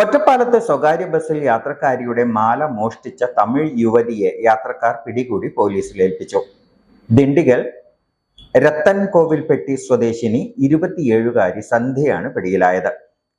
ഒറ്റപ്പാലത്ത് സ്വകാര്യ ബസ്സിൽ യാത്രക്കാരിയുടെ മാല മോഷ്ടിച്ച തമിഴ് യുവതിയെ യാത്രക്കാർ പിടികൂടി പോലീസിൽ ഏൽപ്പിച്ചു. ദിണ്ടിഗൽ രത്തൻകോവിൽപ്പെട്ടി സ്വദേശിനി ഇരുപത്തിയേഴുകാരി സന്ധ്യയാണ് പിടിയിലായത്.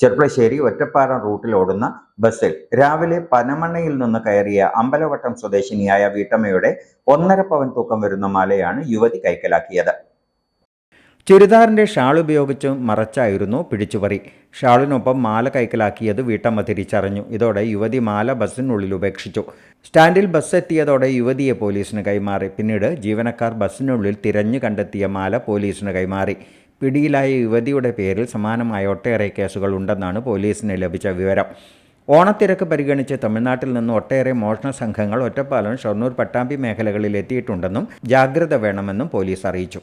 ചെർപ്പളശ്ശേരി ഒറ്റപ്പാലം റൂട്ടിൽ ഓടുന്ന ബസ്സിൽ രാവിലെ പനമണ്ണയിൽ നിന്ന് കയറിയ അമ്പലവട്ടം സ്വദേശിനിയായ വീട്ടമ്മയുടെ ഒന്നര പവൻ തൂക്കം വരുന്ന മാലയാണ് യുവതി കൈക്കലാക്കിയത്. ചുരിദാറിന്റെ ഷാൾ ഉപയോഗിച്ച് മറച്ചായിരുന്നു പിടിച്ചുപറി. ഷാളിനൊപ്പം മാല കൈക്കലാക്കിയത് വീട്ടമ്മ തിരിച്ചറിഞ്ഞു. ഇതോടെ യുവതി മാല ബസ്സിനുള്ളിൽ ഉപേക്ഷിച്ചു. സ്റ്റാൻഡിൽ ബസ് എത്തിയതോടെ യുവതിയെ പോലീസിന് കൈമാറി. പിന്നീട് ജീവനക്കാർ ബസ്സിനുള്ളിൽ തിരഞ്ഞു കണ്ടെത്തിയ മാല പോലീസിന് കൈമാറി. പിടിയിലായ യുവതിയുടെ പേരിൽ സമാനമായ ഒട്ടേറെ കേസുകൾ ഉണ്ടെന്നാണ് പോലീസിന് ലഭിച്ച വിവരം. ഓണത്തിരക്ക് പരിഗണിച്ച് തമിഴ്നാട്ടിൽ നിന്ന് ഒട്ടേറെ മോഷണ സംഘങ്ങൾ ഒറ്റപ്പാലം ഷൊർണൂർ പട്ടാമ്പി മേഖലകളിൽ എത്തിയിട്ടുണ്ടെന്നും ജാഗ്രത വേണമെന്നും പോലീസ് അറിയിച്ചു.